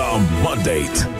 The Mandate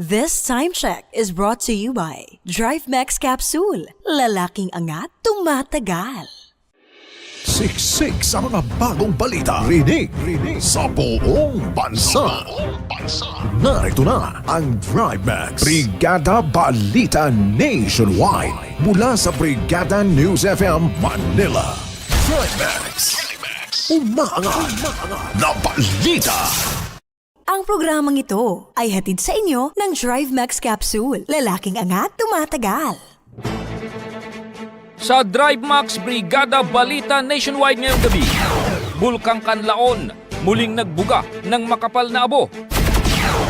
This time check is brought to you by Drive Max Capsule. Lalaking angat, tumatagal. Siksik sa mga bagong balita. Rinig, rinig sa buong bansa. Narito na ang Drive Max Brigada Balita Nationwide mula sa Brigada News FM Manila. Drive Max. Umaangat na balita. Ang programang ito ay hatid sa inyo ng Drive Max Capsule. Lalaking angat, tumatagal. Sa Drive Max Brigada Balita Nationwide ngayong gabi, Bulkang Kanlaon muling nagbuga ng makapal na abo.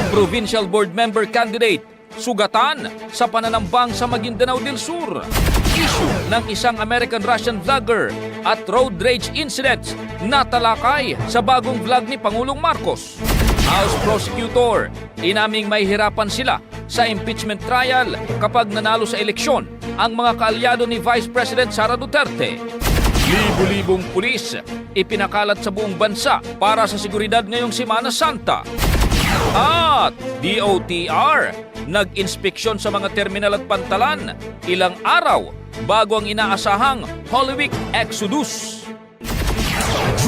Provincial Board Member Candidate sugatan sa pananambang sa Maguindanao del Sur. Issue ng isang American-Russian vlogger at road rage incidents na talakay sa bagong vlog ni Pangulong Marcos. House Prosecutor, inaming may hirapan sila sa impeachment trial kapag nanalo sa eleksyon ang mga kaalyado ni Vice President Sara Duterte. Libo-libong pulis ipinakalat sa buong bansa para sa seguridad ngayong Semana Santa. At DOTR nag-inspeksyon sa mga terminal at pantalan ilang araw bago ang inaasahang Holy Week Exodus.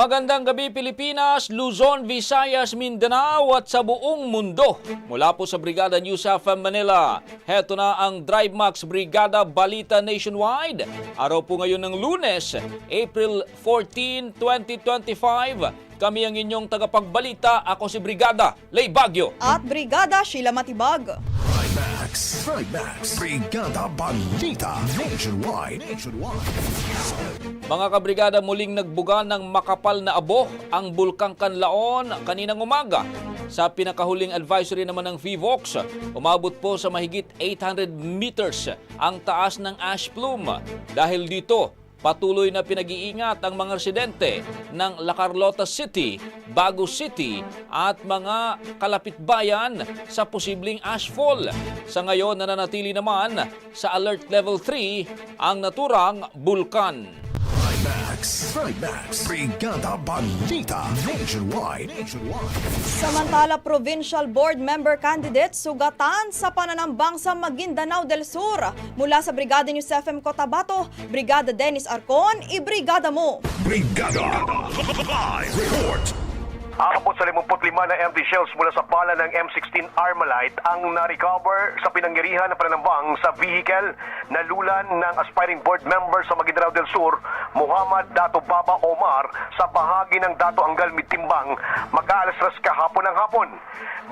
Magandang gabi Pilipinas, Luzon, Visayas, Mindanao at sa buong mundo. Mula po sa Brigada News FM Manila, heto na ang Drive Max Brigada Balita Nationwide. Araw po ngayon ng lunes, April 14, 2025. Kami ang inyong tagapagbalita. Ako si Brigada Lay Bagyo. At Brigada Sheila Matibag. Trimax. Trimax. Brigada Balita. Nationwide. Nationwide. Mga kabrigada muling nagbuga ng makapal na abo ang Bulkang Kanlaon kaninang umaga. Sa pinakahuling advisory naman ng VVOX, umabot po sa mahigit 800 meters ang taas ng ash plume. Dahil dito, patuloy na pinag-iingat ang mga residente ng La Carlota City, Bago City at mga kalapit bayan sa posibleng ashfall. Sa ngayon, nananatili naman sa Alert Level 3 ang naturang bulkan. Trimax. Trimax. Brigada Balita. Nationwide. Samantala, Provincial Board Member Candidate sugatan sa pananambang sa Maguindanao del Sur. Mula sa Brigada News FM Cotabato, Brigada Dennis Arcon, i-brigada mo! Brigada Live Report. Aabot sa 55 na empty shells mula sa pala ng M16 Armalite ang na-recover sa pinangyarihan ng pananambang sa vehicle na lulan ng aspiring board member sa Maguindanao del Sur, Muhammad Dato Baba Omar sa bahagi ng Dato Anggal Mitimbang mag-aalas kahapon ng hapon.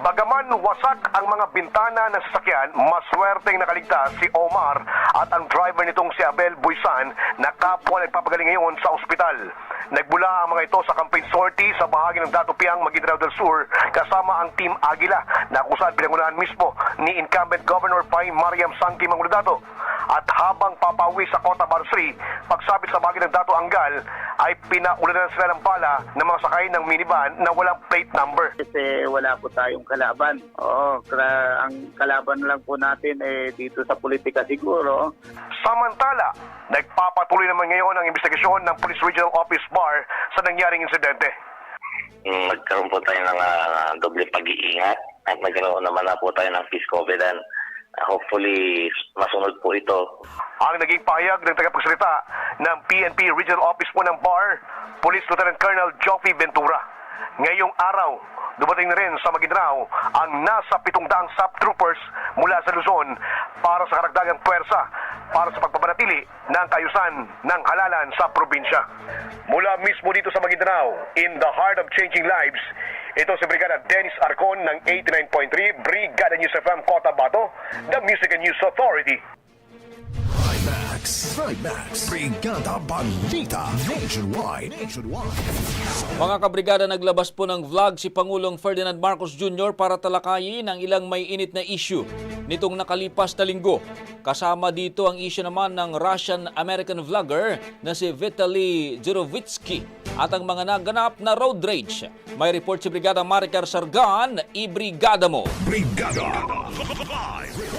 Bagaman wasak ang mga bintana ng sasakyan, maswerteng nakaligtas si Omar at ang driver nitong si Abel Buisan na kapwa nagpapagaling ngayon sa ospital. Nagbula ang mga ito sa campaign sortie sa bahagi ng Dato Piang, Maguindanao del Sur kasama ang Team Agila na kung saan pinangunahan mismo ni incumbent Governor Pai Mariam Sangki Mangunato. At habang papauwi sa Kota Barsri, pagsabit sa bahagi ng Dato Anggal, ay pinaulanan sila ng bala ng mga sakay ng minivan na walang plate number. kasi wala po tayong kalaban. Oo, ang kalaban lang po natin eh dito sa politika siguro. Samantala, nagpapatuloy naman ngayon ang investigasyon ng Police Regional Office Bar sa nangyaring insidente. Nagkaroon po tayo ng ah, doble pag-iingat at nagkaroon naman na po tayo ng peace covenant. Ah, hopefully, masunod po ito. Ang naging pahayag ng tagapagsalita ng PNP Regional Office po ng BAR, Police Lieutenant Colonel Joffy Ventura. Ngayong araw, dumating na rin sa Maguindanao ang nasa 700 SAP troopers mula sa Luzon para sa karagdagang puwersa para sa pagpapanatili ng kayusan ng halalan sa probinsya. Mula mismo dito sa Maguindanao, in the heart of changing lives, ito si Brigada Dennis Arcon ng 89.3 Brigada News FM Cotabato, the Music and News Authority. Trimax. Trimax. Brigada Balita. Nationwide. Nationwide. Mga kabrigada naglabas po ng vlog si Pangulong Ferdinand Marcos Jr. para talakayin ang ilang may init na issue nitong nakalipas na linggo. Kasama dito ang issue naman ng Russian-American vlogger na si Vitaly Jurovitsky at ang mga naganap na road rage. May report si Brigada Maricar Sargan, i-brigada mo. Brigada Live.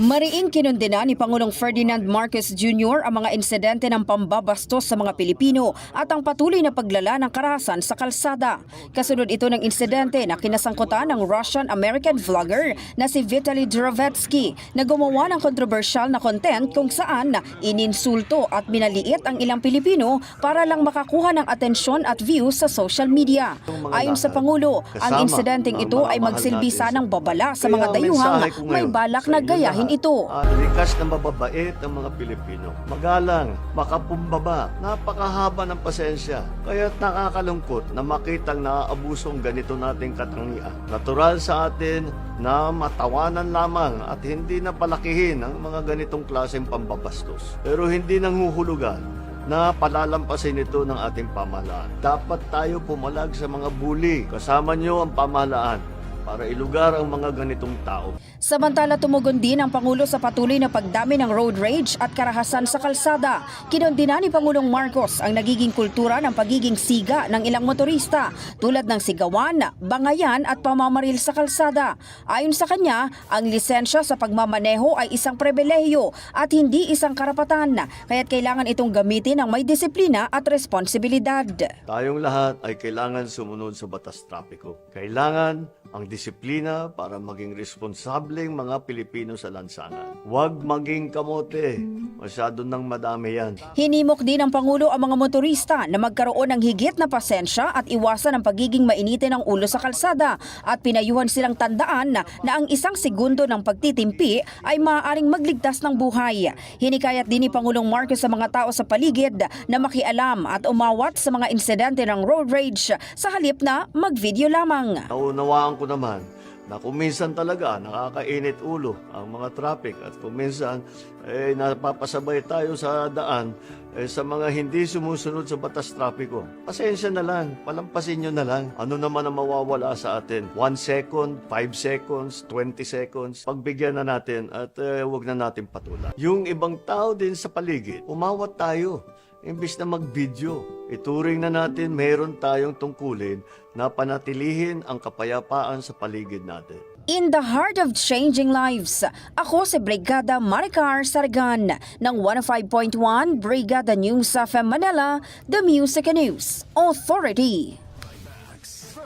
Mariing kinundina ni Pangulong Ferdinand Marcos Jr. ang mga insidente ng pambabastos sa mga Pilipino at ang patuloy na paglala ng karahasan sa kalsada. Kasunod ito ng insidente na kinasangkutan ng Russian-American vlogger na si Vitaly Jurovetsky na gumawa ng kontrobersyal na content kung saan ininsulto at minaliit ang ilang Pilipino para lang makakuha ng atensyon at views sa social media. Ayon sa Pangulo, ang insidenteng ito ay magsilbi sanang babala sa mga dayuhang may balak na gayahin ito. Ah, likas na mababait ang mga Pilipino. Magalang, makapumbaba, napakahaba ng pasensya. Kaya't nakakalungkot na makitang naaabusong ganito nating katangian. Natural sa atin na matawanan lamang at hindi na palakihin ang mga ganitong klaseng pambabastos. Pero hindi nanghuhulugan na palalampasin ito ng ating pamahalaan. Dapat tayo pumalag sa mga bully. Kasama nyo ang pamahalaan para ilugar ang mga ganitong tao. Samantala tumugon din ang Pangulo sa patuloy na pagdami ng road rage at karahasan sa kalsada. Kinundina ni Pangulong Marcos ang nagiging kultura ng pagiging siga ng ilang motorista tulad ng sigawan, bangayan at pamamaril sa kalsada. Ayon sa kanya, ang lisensya sa pagmamaneho ay isang pribilehiyo at hindi isang karapatan, kaya't kailangan itong gamitin ng may disiplina at responsibilidad. Tayong lahat ay kailangan sumunod sa batas trapiko. Kailangan ang disiplina para maging responsable responsabling mga Pilipino sa lansangan. Huwag maging kamote. Masyado nang madami yan. Hinimok din ng Pangulo ang mga motorista na magkaroon ng higit na pasensya at iwasan ang pagiging mainitin ng ulo sa kalsada at pinayuhan silang tandaan na, na ang isang segundo ng pagtitimpi ay maaaring magligtas ng buhay. Hinikayat din ni Pangulong Marcos sa mga tao sa paligid na makialam at umawat sa mga insidente ng road rage sa halip na mag-video lamang. Naunawaan ko naman na kung minsan talaga nakakainit ulo ang mga traffic at kung minsan eh, napapasabay tayo sa daan eh, sa mga hindi sumusunod sa batas trapiko. Pasensya na lang, palampasin nyo na lang. Ano naman ang mawawala sa atin? 1 second, 5 seconds, 20 seconds. Pagbigyan na natin at eh, wag na natin patulan. Yung ibang tao din sa paligid, umawat tayo. Imbis na mag-video, ituring na natin meron tayong tungkulin na panatilihin ang kapayapaan sa paligid natin. In the heart of changing lives, ako si Brigada Maricar Sargan ng 105.1 Brigada News of Manila, The Music News Authority.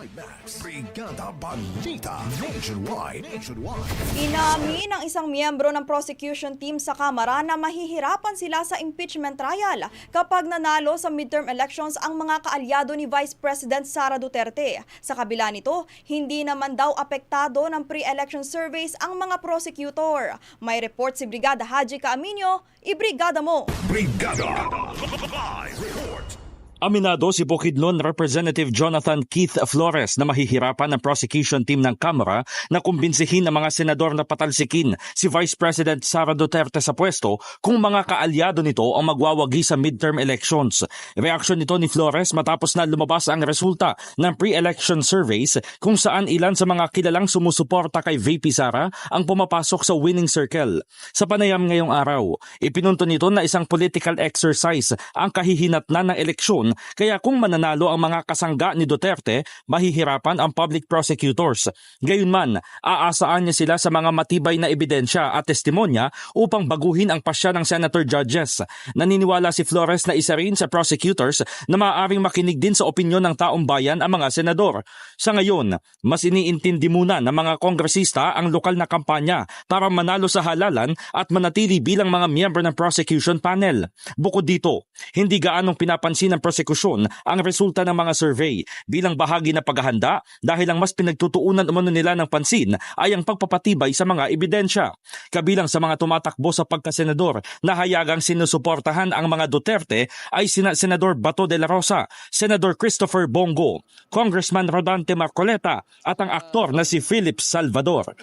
Trimax, Brigada Balita Nationwide. Nationwide. Inamin ng isang miyembro ng prosecution team sa Kamara na mahihirapan sila sa impeachment trial kapag nanalo sa midterm elections ang mga kaalyado ni Vice President Sara Duterte. Sa kabila nito, hindi naman daw apektado ng pre-election surveys ang mga prosecutor. May report si Brigada Haji Caaminio, ibrigada mo! Brigada. Live report. Aminado si Bukidnon Representative Jonathan Keith Flores na mahihirapan ng prosecution team ng Kamara na kumbinsihin ang mga senador na patalsikin si Vice President Sara Duterte sa pwesto kung mga kaalyado nito ang magwawagi sa midterm elections. Reaksyon nito ni Flores matapos na lumabas ang resulta ng pre-election surveys kung saan ilan sa mga kilalang sumusuporta kay VP Sara ang pumapasok sa winning circle. Sa panayam ngayong araw, ipinunto nito na isang political exercise ang kahihinatnan ng eleksyon kaya kung mananalo ang mga kasangga ni Duterte, mahihirapan ang public prosecutors. Gayunman, aasaan niya sila sa mga matibay na ebidensya at testimonya upang baguhin ang pasya ng senator judges. Naniniwala si Flores na isa rin sa prosecutors na maaaring makinig din sa opinyon ng taong bayan ang mga senador. Sa ngayon, mas iniintindi muna ng mga kongresista ang lokal na kampanya para manalo sa halalan at manatili bilang mga miyembro ng prosecution panel. Bukod dito, hindi gaanong pinapansin ng prosecution ang resulta ng mga survey bilang bahagi na paghahanda dahil ang mas pinagtutuunan umano nila ng pansin ay ang pagpapatibay sa mga ebidensya. Kabilang sa mga tumatakbo sa pagkasenador na hayagang sinusuportahan ang mga Duterte ay sina Senador Bato de la Rosa, Senador Christopher Bongo, Congressman Rodante Marcoleta at ang aktor na si Philip Salvador.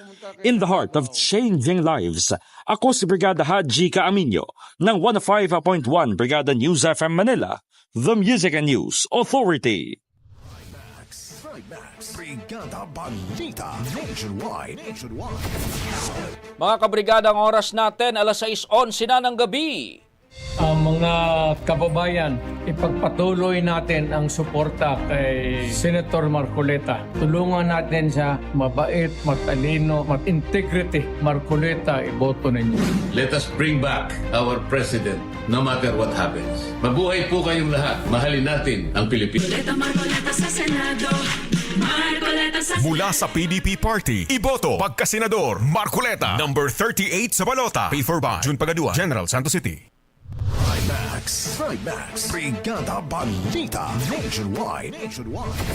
In the heart of changing lives, ako si Brigada Haji Caaminio ng 105.1 Brigada News FM Manila, The Music and News Authority. Trimax, Brigada kabrigada, ang oras natin, alas 6.11 na ng gabi. Ang mga kababayan, ipagpatuloy natin ang suporta kay Senator Marcoleta. Tulungan natin siya mabait, matalino, mat-integrity. Marcoleta, iboto ninyo. Let us bring back our president no matter what happens. Mabuhay po kayong lahat. Mahalin natin ang Pilipinas. Mula sa PDP Party, Iboto, Pagkasenador, Marcoleta, number 38 sa balota. Pay for by June Pagadua, General Santos City. Trimax, Brigada Balita Nationwide. Nationwide.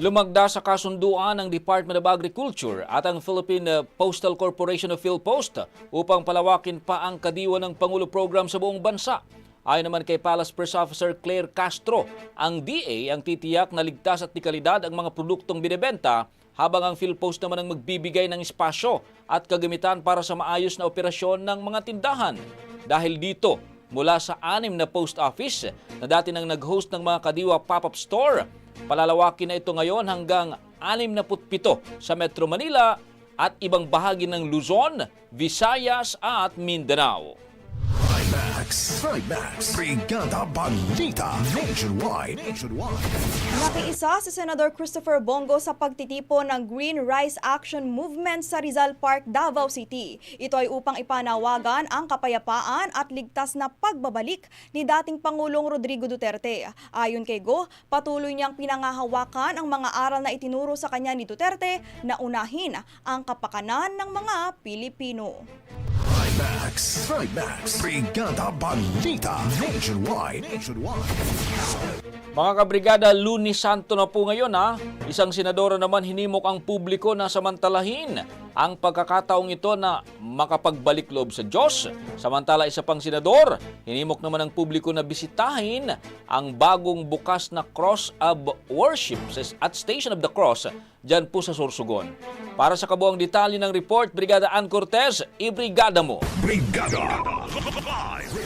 Lumagda sa kasunduan ng Department of Agriculture at ang Philippine Postal Corporation of PhilPost upang palawakin pa ang kadiwa ng Pangulo program sa buong bansa. Ayon naman kay Palace Press Officer Claire Castro, ang DA ang titiyak na ligtas at dekalidad ang mga produktong binebenta habang ang PhilPost naman ang magbibigay ng espasyo at kagamitan para sa maayos na operasyon ng mga tindahan. Dahil dito, mula sa anim na post office na dati nang nag-host ng mga kadiwa pop-up store, palalawakin na ito ngayon hanggang 67 sa Metro Manila at ibang bahagi ng Luzon, Visayas at Mindanao. Trimax, Trimax, Brigada Balita Nationwide. Nationwide. Nakiisa si Senador Christopher Bongo sa pagtitipon ng Green Rice Action Movement sa Rizal Park, Davao City. Ito ay upang ipanawagan ang kapayapaan at ligtas na pagbabalik ni dating Pangulong Rodrigo Duterte. Ayon kay Go, patuloy niyang pinangahawakan ang mga aral na itinuro sa kanya ni Duterte na unahin ang kapakanan ng mga Pilipino. Trimax, Trimax, Brigada Balita Nationwide. Nationwide. Mga kabrigada, Lunis Santo na po ngayon ha. Isang senadora naman hinimok ang publiko na samantalahin ang pagkakataong ito na makapagbalik loob sa Diyos. Samantala isa pang senador, hinimok naman ang publiko na bisitahin ang bagong bukas na Cross of Worship at Station of the Cross dyan po sa Sorsogon. Para sa kabuang detalye ng report, Brigada Ann Cortez, ibrigada mo. Brigada. Live.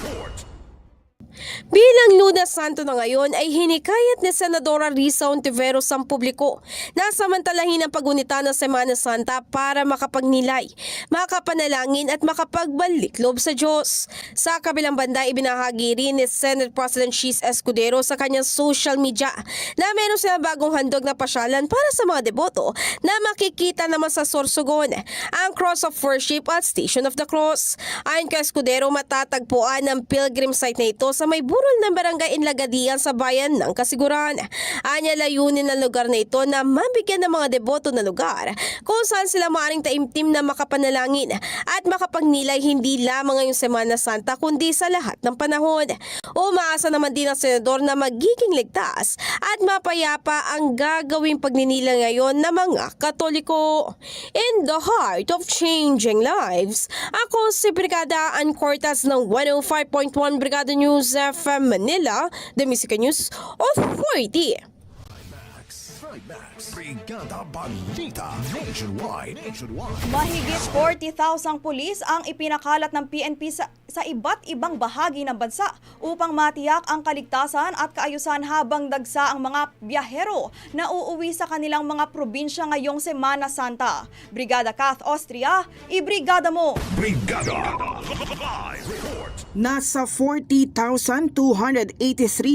Bilang Lunas Santo na ngayon ay hinikayat ni Senadora Risa Ontiveros ang publiko na samantalahin ang pagunita ng Semana Santa para makapagnilay, makapanalangin at makapagbalik loob sa Diyos. Sa kabilang banda, ibinahagi rin ni Senate President Cheese Escudero sa kanyang social media na meron sila bagong handog na pasyalan para sa mga deboto na makikita naman sa Sorsogon, ang Cross of Worship at Station of the Cross. Ayon kay Escudero, matatagpuan ang pilgrim site na ito sa may burol ng barangay Inlagadian sa bayan ng Kasiguran. Anya layunin ng lugar na ito na mabigyan ng mga deboto na lugar kung saan sila maaring taimtim na makapanalangin at makapagnilay hindi lamang ngayong Semana Santa kundi sa lahat ng panahon. Umaasa naman din ang senador na magiging ligtas at mapayapa ang gagawing pagninila ngayon ng mga Katoliko. In the heart of changing lives, ako si Brigada Ann Cortas ng 105.1 Brigada News FM Manila, The Music News Authority. Trimax, Brigada Balita Nationwide. Nationwide. Mahigit 40,000 pulis ang ipinakalat ng PNP sa, sa iba't ibang bahagi ng bansa upang matiyak ang kaligtasan at kaayusan habang dagsa ang mga biyahero na uuwi sa kanilang mga probinsya ngayong Semana Santa. Brigada Kath Austria, ibrigada mo! Brigada. Nasa 40,283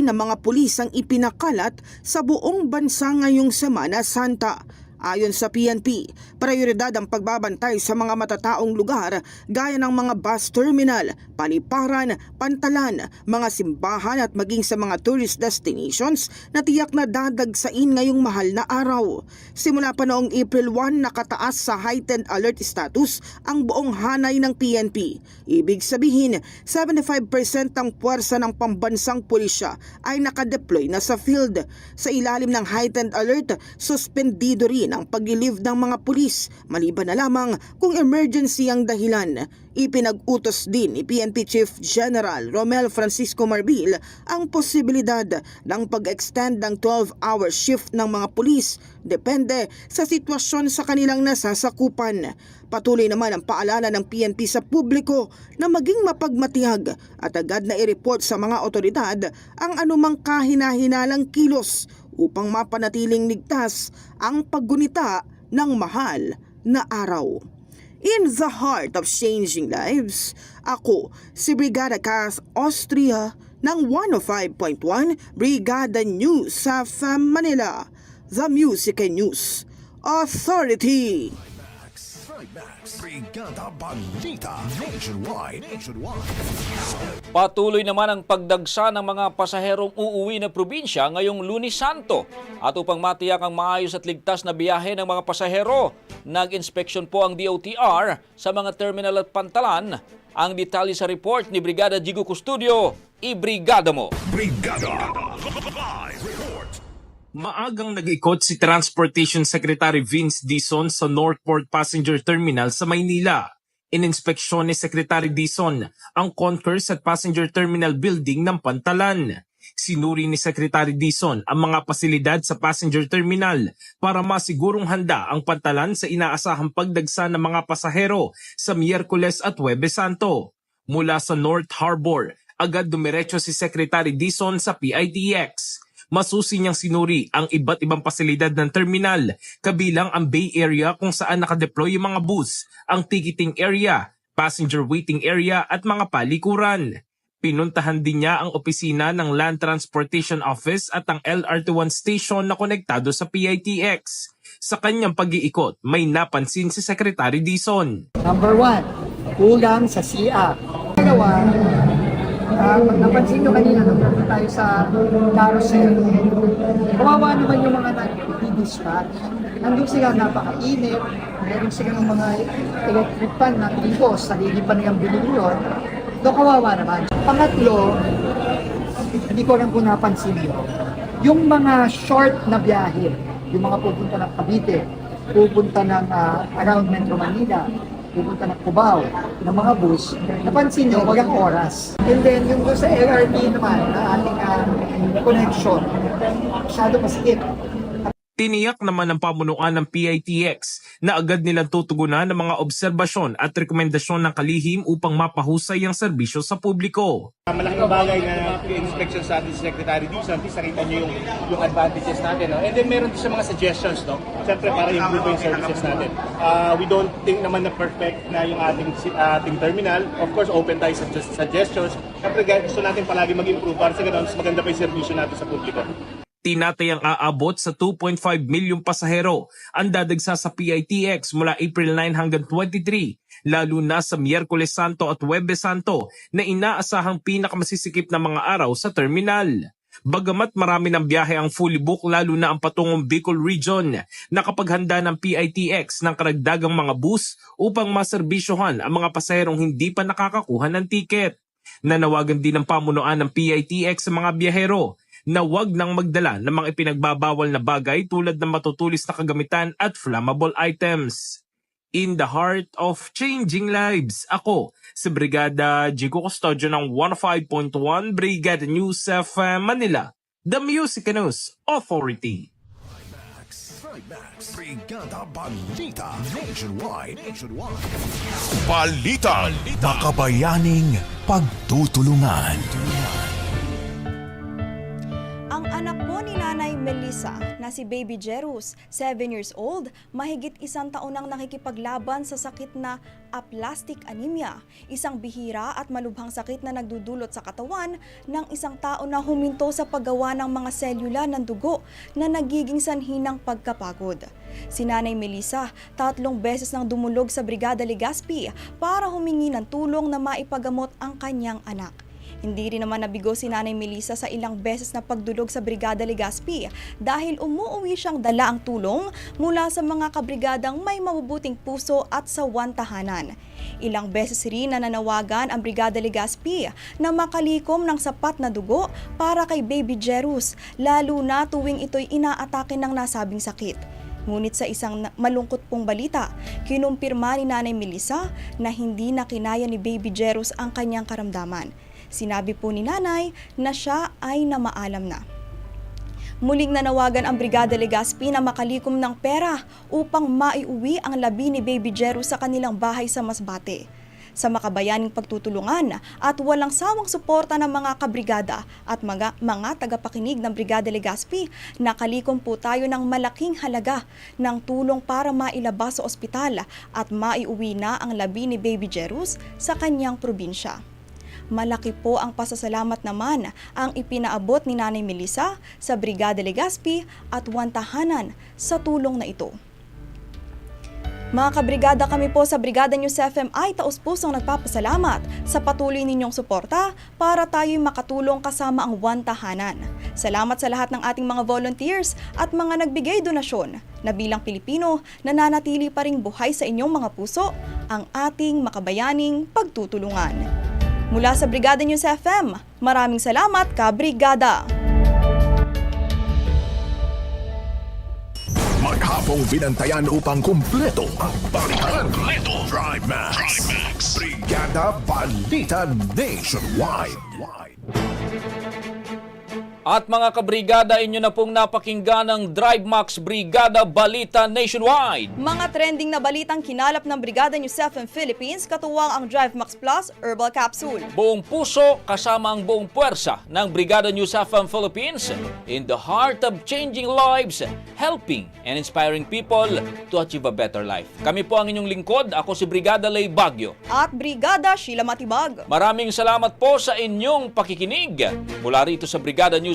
na mga pulis ang ipinakalat sa buong bansa ngayong Semana Santa. Ayon sa PNP, prioridad ang pagbabantay sa mga matataong lugar gaya ng mga bus terminal, paliparan, pantalan, mga simbahan at maging sa mga tourist destinations na tiyak na dadagsain ngayong mahal na araw. Simula pa noong April 1 nakataas sa heightened alert status ang buong hanay ng PNP. Ibig sabihin, 75% ng puwersa ng pambansang pulisya ay nakadeploy na sa field. Sa ilalim ng heightened alert, suspendido rin ang paglilive ng mga pulis maliban na lamang kung emergency ang dahilan. Ipinag-utos din ni PNP Chief General Romel Francisco Marbil ang posibilidad ng pag-extend ng 12-hour shift ng mga pulis depende sa sitwasyon sa kanilang nasasakupan. Patuloy naman ang paalala ng PNP sa publiko na maging mapagmatiyag at agad na i-report sa mga otoridad ang anumang kahinahinalang kilos upang mapanatiling ligtas ang paggunita ng mahal na araw. In the heart of changing lives, ako si Brigada Cass Austria ng 105.1 Brigada News sa Manila, The Music and News Authority. Brigada Balita Nationwide. Nationwide. Patuloy naman ang pagdagsa ng mga pasaherong uuwi na probinsya ngayong Lunes Santo. At upang matiyak ang maayos at ligtas na biyahe ng mga pasahero, nag-inspeksyon po ang DOTR sa mga terminal at pantalan. Ang detalye sa report ni Brigada Jigo Custodio, ibrigada mo! Brigada. Report. Maagang nag-ikot si Transportation Secretary Vince Dizon sa Northport Passenger Terminal sa Maynila. Ininspeksyon ni Secretary Dizon ang Concourse at Passenger Terminal Building ng Pantalan. Sinuri ni Secretary Dizon ang mga pasilidad sa passenger terminal para masigurong handa ang pantalan sa inaasahang pagdagsa ng mga pasahero sa Miyerkules at Huwebes Santo. Mula sa North Harbor, agad dumiretso si Secretary Dizon sa PITX masusi niyang sinuri ang iba't ibang pasilidad ng terminal, kabilang ang Bay Area kung saan nakadeploy yung mga bus, ang ticketing area, passenger waiting area at mga palikuran. Pinuntahan din niya ang opisina ng Land Transportation Office at ang LRT1 station na konektado sa PITX. Sa kanyang pag-iikot, may napansin si Secretary Dizon. Number one, kulang sa CR. Pangalawa, uh, pag napansin nyo kanina, nagpunta tayo sa carousel. Kawawa naman yung mga nag-dispatch. Nandun sila napakainit, meron sila ng mga electric fan na tipos, sarili pa nilang binili yun. So kawawa naman. Pangatlo, hindi ko lang kung napansin nyo, yung mga short na biyahe, yung mga pupunta ng Cavite, pupunta ng ah, around Metro Manila, pupunta ng Cubao, ng mga bus, napansin nyo, walang oras. And then, yung sa LRT naman, na ating ah, connection, masyado masikip. Tiniyak naman ng pamunuan ng PITX na agad nilang tutugunan ng mga obserbasyon at rekomendasyon ng kalihim upang mapahusay ang serbisyo sa publiko. Malaking bagay na inspection sa atin Secretary. At least nakita niyo yung, yung advantages natin. No? And then meron din siya mga suggestions, no? Siyempre para improve yung services natin. Uh, we don't think naman na perfect na yung ating ating terminal. Of course, open tayo sa suggestions. Siyempre gusto natin palagi mag-improve para sa ganun, maganda pa yung servisyo natin sa publiko. Tinatayang aabot sa 2.5 milyong pasahero ang dadagsa sa PITX mula April 9 hanggang 23, lalo na sa Miyerkules Santo at Huwebes Santo na inaasahang pinakamasisikip na mga araw sa terminal. Bagamat marami ng biyahe ang fully book lalo na ang patungong Bicol Region, nakapaghanda ng PITX ng karagdagang mga bus upang maserbisyohan ang mga pasaherong hindi pa nakakakuha ng tiket. Nanawagan din ng pamunuan ng PITX sa mga biyahero na wag nang magdala ng mga ipinagbabawal na bagay tulad ng matutulis na kagamitan at flammable items. In the heart of changing lives, ako si Brigada Jigo Custodio ng 105.1 Brigada News FM Manila, The Music News Authority. Brigada Balita Nationwide. Nationwide. Balita. Makabayaning pagtutulungan. Ang anak po ni Nanay Melissa na si Baby Jerus, 7 years old, mahigit isang taon nang nakikipaglaban sa sakit na aplastic anemia, isang bihira at malubhang sakit na nagdudulot sa katawan ng isang tao na huminto sa paggawa ng mga selula ng dugo na nagiging sanhi ng pagkapagod. Si Nanay Melissa, tatlong beses nang dumulog sa Brigada Legazpi para humingi ng tulong na maipagamot ang kanyang anak. Hindi rin naman nabigo si Nanay Melissa sa ilang beses na pagdulog sa Brigada Legazpi dahil umuuwi siyang dala ang tulong mula sa mga kabrigadang may mabubuting puso at sa tahanan. Ilang beses rin na nanawagan ang Brigada Legazpi na makalikom ng sapat na dugo para kay Baby Jerus, lalo na tuwing ito'y inaatake ng nasabing sakit. Ngunit sa isang malungkot pong balita, kinumpirma ni Nanay Melissa na hindi na kinaya ni Baby Jerus ang kanyang karamdaman. Sinabi po ni Nanay na siya ay namaalam na. Muling nanawagan ang Brigada Legazpi na makalikom ng pera upang maiuwi ang labi ni Baby Jerus sa kanilang bahay sa Masbate sa makabayaning pagtutulungan at walang sawang suporta ng mga kabrigada at mga, mga tagapakinig ng Brigada Legazpi, nakalikom po tayo ng malaking halaga ng tulong para mailabas sa ospital at maiuwi na ang labi ni Baby Jerus sa kanyang probinsya. Malaki po ang pasasalamat naman ang ipinaabot ni Nanay Melissa sa Brigada Legazpi at Wantahanan sa tulong na ito. Mga kabrigada kami po sa Brigada News FM ay taus-pusong nagpapasalamat sa patuloy ninyong suporta para tayo'y makatulong kasama ang One Tahanan. Salamat sa lahat ng ating mga volunteers at mga nagbigay donasyon na bilang Pilipino nananatili pa ring buhay sa inyong mga puso ang ating makabayaning pagtutulungan. Mula sa Brigada News FM, maraming salamat ka Brigada! Maghapong binantayan upang kumpleto ang balikan. Drive Max. Brigada Balita Nationwide. At mga kabrigada, inyo na pong napakinggan ang Drive Max Brigada Balita Nationwide. Mga trending na balitang kinalap ng Brigada News FM Philippines, katuwang ang Drive Max Plus Herbal Capsule. Buong puso kasama ang buong puwersa ng Brigada News FM Philippines in the heart of changing lives, helping and inspiring people to achieve a better life. Kami po ang inyong lingkod. Ako si Brigada Lay Bagyo. At Brigada Sheila Matibag. Maraming salamat po sa inyong pakikinig. Mula rito sa Brigada News